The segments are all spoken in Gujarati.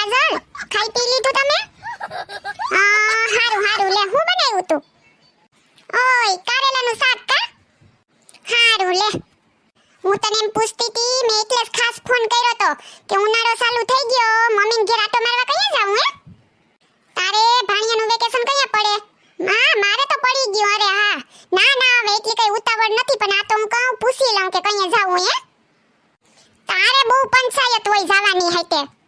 કાજલ, ખાઈ પી લીધું તમે? આ હારું હારું, લે, હું બનાવ્યું તું? ઓય, કારેલાનું શાક કા? હારું, લે. હું તને એમ પૂછતી હતી મેં એટલે ખાસ ફોન કર્યો તો, કે ઉનાળો ચાલુ થઈ ગયો, મમ્મીને ઘેર આટો મારવા કયા જાઉં, હે? તારે ભાણિયાનું વેકેશન કયા પડે? હા, મારે તો પડી ગયું, અરે હા. ના ના, હવે એટલી કઈ ઉતાવળ નથી, પણ આ તો હું કહું, પૂછી લઉં કે કયા જાઉં, હે? તારે બહુ પંચાયત હોય જવાની હાઈતે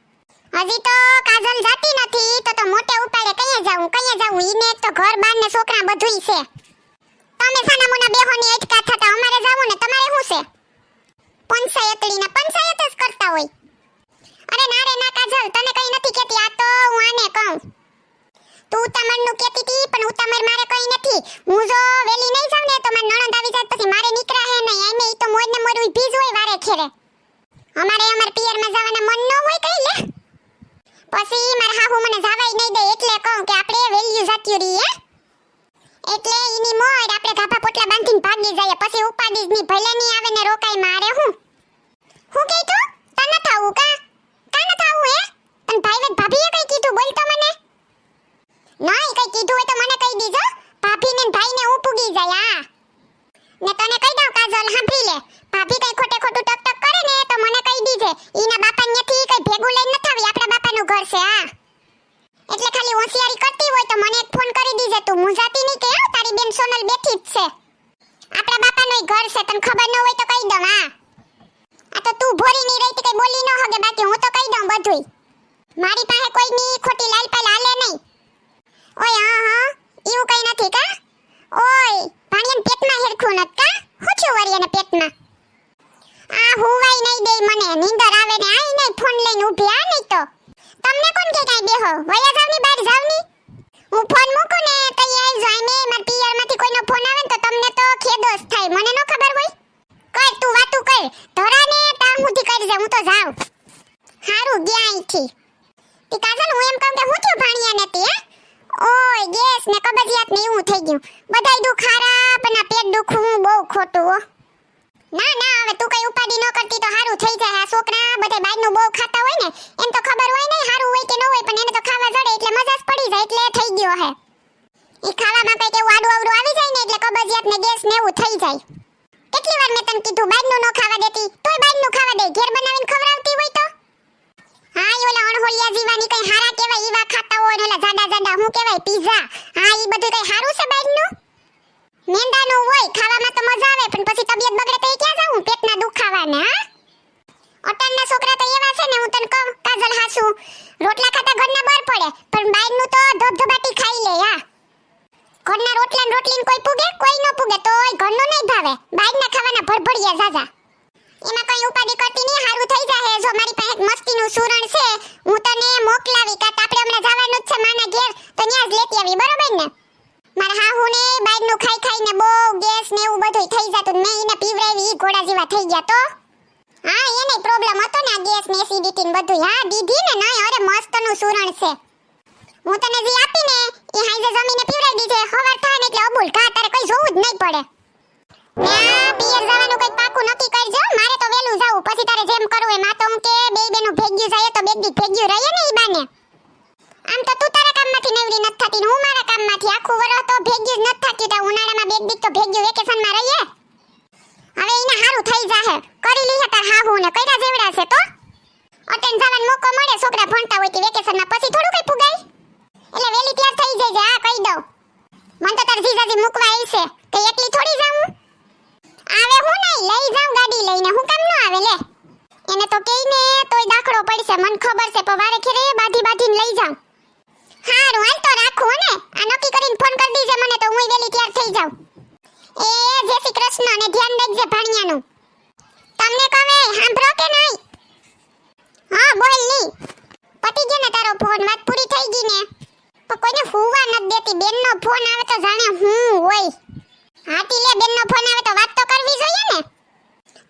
હજી તો કાજલ જાતી નથી, તો તો મોટે ઉપાડે કઈએ જાઉં કઈએ જાઉં? ઈને તો ઘર, બાર ને છોકરા બધુંય છે. તમે સાના મોના બેહોની અટકા થતા અમારે જાવું ને તમારે શું છે? પંચાયતડી ને પંચાયત જ કરતા હોય. અરે ના રે, ના કાજલ, તને કઈ નથી કેતી આ તો હું આને કહું. તું ઉતામળનું કેતી હતી, પણ ઉતામળ મારે કઈ નથી. હું જો વેલી નહીં જાઉં ને, તો મારી નણંદ આવી જાય, પછી મારે નીકળા હે નહીં. એમે ઈ તો મોજ ને મોર જ હોય વારે ખેરે અમારે અમાર પિયરમાં જવાના મન ન હોય કઈ લે. પછી મારા હાહુ મને જાવાય નહીં દે એટલે કહું કે આપણે વેલ્યુ જાત્યું રહીએ એટલે ઈની મોર આપણે ગાભા પોટલા બાંધીને ભાગી જઈએ, પછી ઉપાડીજની ભલે ની આવે ને રોકાય મારે હું. હું કહી તું તને થાવું કા કાને થાવું હે તન ભાઈ વેદ ભાભીએ કઈ કીધું બોલ તો મને નહીં કઈ કીધું હોય તો મને કહી દીજો ભાભીને ને ભાઈને હું પૂગી જાય આ ને તને કહી દઉં કાજલ સાંભળી લે ભાભી કઈ ખોટે ખોટું ટક ટક કરે ને તો મને કહી દીજે ઈના બાપા ન્યાથી કઈ ભેગું લઈને ન થાવી આપણા બાપાનું ઘર છે આ એટલે ખાલી હોશિયારી કરતી હોય તો મને એક ફોન કરી દીજે તું મુંજાતી નહીં કે તારી બેન સોનલ બેઠી જ છે. આપણા બાપાનું ઘર છે, તને ખબર ન હોય તો કહી દઉં, હા. આ તો તું ભોરી ની રહી કઈ બોલી ન હોગે, બાકી હું તો કહી દઉં બધુંય. મારી પાસે કોઈની ખોટી લાલ પાલ હાલે નહીં. ઓય, હા હા, એવું કઈ નથી કા? ઓય ભાણિયન પેટમાં હેરખું નત કા? હું છું વરિયાને પેટમાં? આ હુવાય નહીં દે મને, નીંદર આવે ને આઈ નહીં, ફોન લઈને ઊભી આ નહીં તો. તમને કોણ કે કાઈ બેહો, વયા જાવની, બહાર જાવની? હું ફોન મૂકું ને તો ઈ આઈ જાય ને માર પિયરમાંથી કોઈનો ફોન આવે ને તો તમને તો ખેદોસ થાય મને ન ખબર હોય કર તું વાતું કર ધરા ને સુધી કરજે હું તો જાઉં. હારું ગયા અહીંથી તે કાજલ, હું એમ કહું કે હું થયું ભાણિયાને તી, હે? ઓય, ગેસ ને કબજિયાત ને એવું થઈ ગયું. બધાય દુખ ખરાબ પણ પેટ દુખવું બહુ ખોટું, હો. ના ના, હવે તું કઈ ઉપાડી ન કરતી તો હારું થઈ જાય. આ છોકરા બધા બહારનું બહુ ખાતા હોય ને, એમ તો ખબર હોય નહીં હારું હોય કે ન હોય, પણ એને તો ખાવા જડે એટલે મજા જ પડી જાય, એટલે થઈ ગયો હે. એ ખાવામાં કઈ એવું આડું અવડું આવી જાય ને, એટલે કબજિયાત ને ગેસ ને એવું થઈ જાય. કેટલી વાર મેં તને કીધું બહારનું ન ખાવા દેતી, તોય બહારનું ખાવા દે. ઘેર બનાવીને ખવડાવતી હોય તો? હા એ ઓલા અણહોલિયા જીવાની કઈ હારા કેવાય ઈવા ખાતા હોય ને ઓલા જાડા જાડા હું કેવાય પીઝા. હા, ઈ બધું કઈ હારું છે બહારનું મેંદાનું હોય, ખાવામાં તો મજા આવે, પણ પછી તબિયત બગડે તો ક્યાં જાઉં? પેટના દુખાવાને, હા? અટાણના છોકરા તો એવા છે ને, હું તને કહું, કાજલ હાસુ, રોટલા ખાતા ઘરના બહાર પડે, પણ બહારનું તો ધબધબાટી ખાઈ લે, હા. ઘરના રોટલા ને રોટલીને કોઈ પૂગે, કોઈ ન પૂગે, તોય બહારના જાજા એમાં કઈ ઉપાડી કરતી નહીં, હારું થઈ જાહે. જો મારી પાસે મસ્તીનું સુરણ છે, હું તને મોકલાવી કાત આપણે હમણાં જવાનું જ છે માના ઘેર, તો ન્યાજ લેતી આવી, બરોબર ને? મારા હાહુને બહારનું ખાઈ ખાઈને બહુ ગેસ ને એવું બધું થઈ જતું મેં એને પીવડાવી ઘોડા જેવા થઈ ગયા તો? હા, એને પ્રોબ્લેમ હતો ને આ ગેસ ને એસિડિટી ને બધું હા, દીધી ને નહીં અરે મસ્તનું સુરણ છે. હું તને જે આપી ને, એ હાઈજે જમીને પીવડાવી દીધે હવાર થાય ને એટલે અબુલ જાય તો બે દી ભેગ્યું રહીએ ને ઈ બાને. આમ તો તું તારા કામમાંથી નવરી નથી થતી હું મારા કામમાંથી. આખું વરસ તો ભેગ્યું નથી થતી. તો ઉનાળામાં બે દી તો ભેગ્યું વેકેશનમાં રહીએ. હવે એને હારું થઈ જાહે. કરી લીહે તાર હાહુ ને કઈરા જેવડા છે તો? અટેન જવાનો મોકો મળે. છોકરા ભણતા હોય તે વેકેશનમાં. પછી થોડું કઈ પુગાય એટલે વેલી તૈયાર થઈ જજે. હા, કહી દઉં. મન તો તાર જીજાજી મૂકવા આવી છે કે એકલી થોડી જાઉં? આવે હું નહીં. લઈ જાઉં ગાડી લઈને. હું કામ ન આવે, લે. એને તો કેઈ ને, તોય દાખલો પડશે. મને ખબર છે, પણ વારે ખેરે બાધી બાધીને લઈ જાઉં. હારું, હાલ તો રાખું ને. આ નક્કી કરીને ફોન કરી દીજે મને, તો હું વેલી તૈયાર થઈ જાઉં. એ જય શ્રી કૃષ્ણ ને ધ્યાન રાખજે ભાણિયાનું. તમને કહે સાંભળો કે નહીં? હા, બોલની પતી ગયો ને તારો ફોન વાત પૂરી થઈ ગઈ ને. પણ કોઈને હુવા નથી દેતી. બેનનો ફોન આવે તો જાણે હું હોય. હાથી લે, બેનનો ફોન આવે તો વાત તો કરવી જોઈએ ને.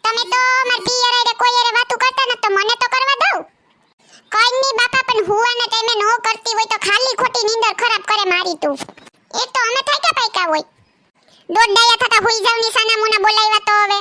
તમે તો મારી પિયર આરે કોઈ આરે વાતું કરતા ન તો મને તો કરવા દઉં કઈ ની બાપા પણ હુવાના ટાઈમે નો કરતી હોય તો ખાલી ખોટી નીંદર ખરાબ કરે મારી તું એક તો અમે થાક્યા પાક્યા હોય દોઢ ડાયા થતા હોઈ જાવ નિશાના મુના બોલાવ્યા તો હવે.